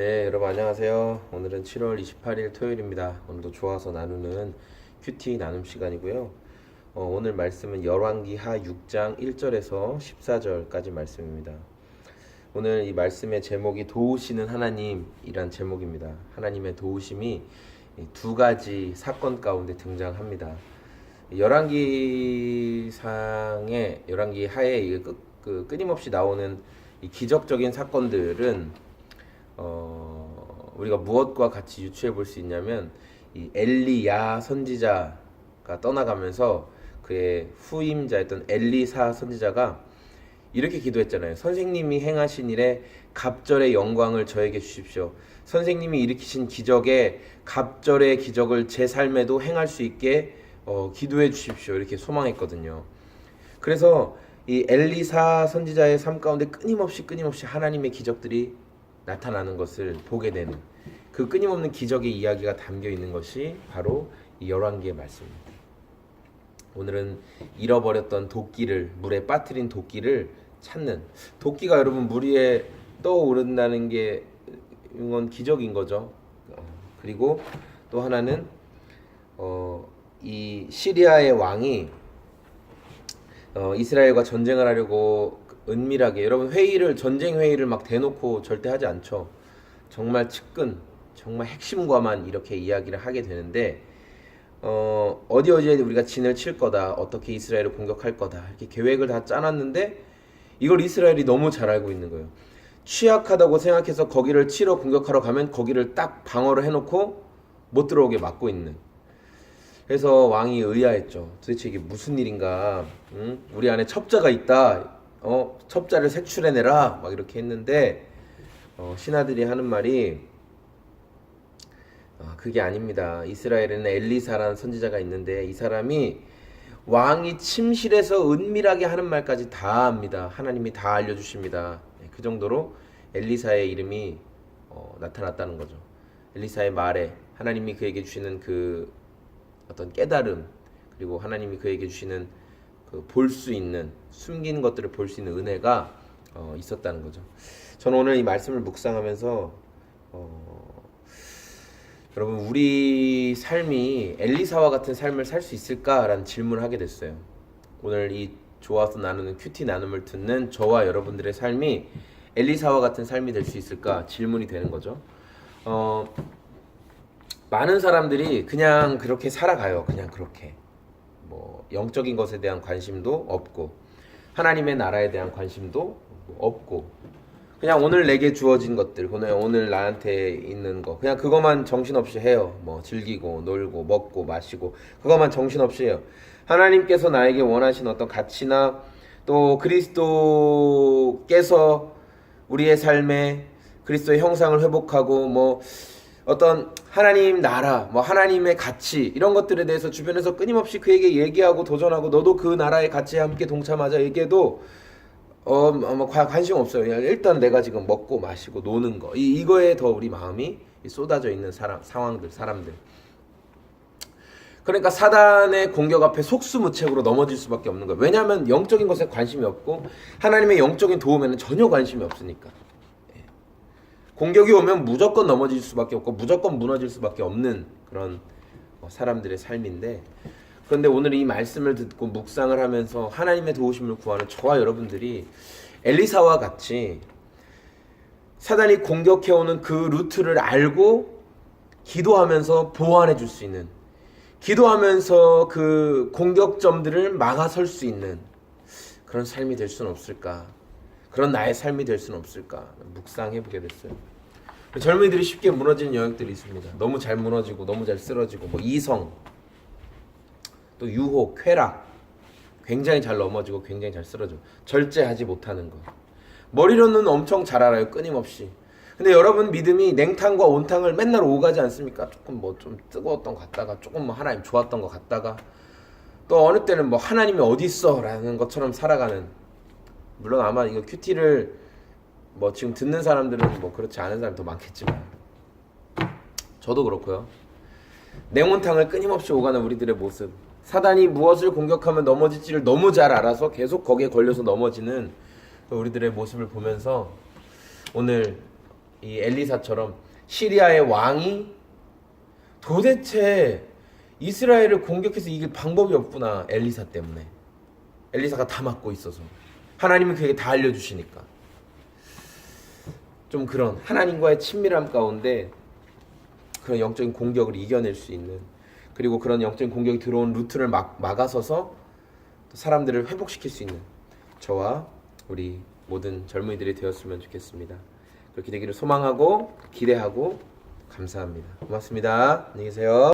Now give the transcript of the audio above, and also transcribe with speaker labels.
Speaker 1: 네, 여러분 안녕하세요. 오늘은 7월 28일 토요일입니다. 오늘도 좋아서 나누는 큐티 나눔 시간이고요. 어, 오늘 말씀은 열왕기 하 6장 1절에서 14절까지 말씀입니다. 오늘 이 말씀의 제목이 도우시는 하나님이란 제목입니다. 하나님의 도우심이 이두 가지 사건 가운데 등장합니다. 열왕기 상의 열왕기 하에 이 끄- 그 끊임없이 나오는 이 기적적인 사건들은 어, 우리가 무엇과 같이 유추해 볼 수 있냐면 이 엘리야 선지자가 떠나가면서 그의 후임자였던 엘리사 선지자가 이렇게 기도했잖아요. 선생님이 행하신 일에 갑절의 영광을 저에게 주십시오. 선생님이 일으키신 기적에 갑절의 기적을 제 삶에도 행할 수 있게 어, 기도해 주십시오. 이렇게 소망했거든요. 그래서 이 엘리사 선지자의 삶 가운데 끊임없이 끊임없이 하나님의 기적들이 나타나는 것을 보게 되는 그 끊임없는 기적의 이야기가 담겨 있는 것이 바로 이 열왕기의 말씀입니다. 오늘은 잃어버렸던 도끼를 물에 빠뜨린 도끼를 찾는 도끼가 여러분 물 위에 떠오른다는 게 이건 기적인 거죠. 어, 그리고 또 하나는 어, 이 시리아의 왕이 어, 이스라엘과 전쟁을 하려고 은밀하게 여러분 회의를 전쟁 회의를 막 대놓고 절대 하지 않죠. 정말 측근, 정말 핵심과만 이렇게 이야기를 하게 되는데 어, 어디 어디에 우리가 진을 칠 거다, 어떻게 이스라엘을 공격할 거다 이렇게 계획을 다 짜놨는데 이걸 이스라엘이 너무 잘 알고 있는 거예요. 취약하다고 생각해서 거기를 치러 공격하러 가면 거기를 딱 방어를 해놓고 못 들어오게 막고 있는. 그래서 왕이 의아했죠. 도대체 이게 무슨 일인가? 응? 우리 안에 첩자가 있다. 어, 첩자를 색출해내라. 막 이렇게 했는데 어, 신하들이 하는 말이 아, 그게 아닙니다. 이스라엘에는 엘리사라는 선지자가 있는데 이 사람이 왕이 침실에서 은밀하게 하는 말까지 다 합니다. 하나님이 다 알려주십니다. 네, 그 정도로 엘리사의 이름이 어, 나타났다는 거죠. 엘리사의 말에 하나님이 그에게 주시는 그 어떤 깨달음 그리고 하나님이 그에게 주시는 그 볼 수 있는 숨긴 것들을 볼 수 있는 은혜가 어, 있었다는 거죠. 저는 오늘 이 말씀을 묵상하면서 어, 여러분 우리 삶이 엘리사와 같은 삶을 살 수 있을까라는 질문을 하게 됐어요. 오늘 이 좋아서 나누는 큐티 나눔을 듣는 저와 여러분들의 삶이 엘리사와 같은 삶이 될 수 있을까 질문이 되는 거죠. 어, 많은 사람들이 그냥 그렇게 살아가요. 그냥 그렇게. 뭐 영적인 것에 대한 관심도 없고 하나님의 나라에 대한 관심도 없고 그냥 오늘 내게 주어진 것들 오늘 나한테 있는 거 그냥 그것만 정신없이 해요. 뭐 즐기고 놀고 먹고 마시고 그것만 정신없이 해요. 하나님께서 나에게 원하신 어떤 가치나 또 그리스도께서 우리의 삶에 그리스도의 형상을 회복하고 뭐 어떤 하나님 나라, 뭐 하나님의 가치 이런 것들에 대해서 주변에서 끊임없이 그에게 얘기하고 도전하고 너도 그 나라의 가치에 함께 동참하자 얘기해도 어, 뭐 관- 관심 없어요. 그냥 일단 내가 지금 먹고 마시고 노는 거 이, 이거에 더 우리 마음이 쏟아져 있는 사람, 상황들, 사람들. 그러니까 사단의 공격 앞에 속수무책으로 넘어질 수밖에 없는 거예요. 왜냐하면 영적인 것에 관심이 없고 하나님의 영적인 도움에는 전혀 관심이 없으니까. 예. 공격이 오면 무조건 넘어질 수밖에 없고 무조건 무너질 수밖에 없는 그런 어, 사람들의 삶인데 그런데 오늘 이 말씀을 듣고 묵상을 하면서 하나님의 도우심을 구하는 저와 여러분들이 엘리사와 같이 사단이 공격해오는 그 루트를 알고 기도하면서 보완해 줄 수 있는 기도하면서 그 공격점들을 막아설 수 있는 그런 삶이 될 수는 없을까? 그런 나의 삶이 될 수는 없을까? 묵상해 보게 됐어요. 젊은이들이 쉽게 무너지는 영역들이 있습니다. 너무 잘 무너지고 너무 잘 쓰러지고 뭐 이성 또 유혹, 쾌락 굉장히 잘 넘어지고 굉장히 잘 쓰러져 절제하지 못하는 거 머리로는 엄청 잘 알아요 끊임없이 근데 여러분 믿음이 냉탕과 온탕을 맨날 오가지 않습니까? 조금 뭐 좀 뜨거웠던 것 같다가 조금 뭐 하나님 좋았던 것 같다가 또 어느 때는 뭐 하나님이 어디 있어라는 것처럼 살아가는 물론 아마 이거 큐티를 뭐 지금 듣는 사람들은 뭐 그렇지 않은 사람이 더 많겠지만 저도 그렇고요. 냉온탕을 끊임없이 오가는 우리들의 모습. 사단이 무엇을 공격하면 넘어질지를 너무 잘 알아서 계속 거기에 걸려서 넘어지는 그 우리들의 모습을 보면서 오늘 이 엘리사처럼 시리아의 왕이 도대체 이스라엘을 공격해서 이길 방법이 없구나 엘리사 때문에 엘리사가 다 막고 있어서 하나님은 그에게 다 알려주시니까 좀 그런 하나님과의 친밀함 가운데 그런 영적인 공격을 이겨낼 수 있는 그리고 그런 영적인 공격이 들어온 루트를 막, 막아서서 또 사람들을 회복시킬 수 있는 저와 우리 모든 젊은이들이 되었으면 좋겠습니다. 그렇게 되기를 소망하고 기대하고 감사합니다. 고맙습니다. 안녕히 계세요.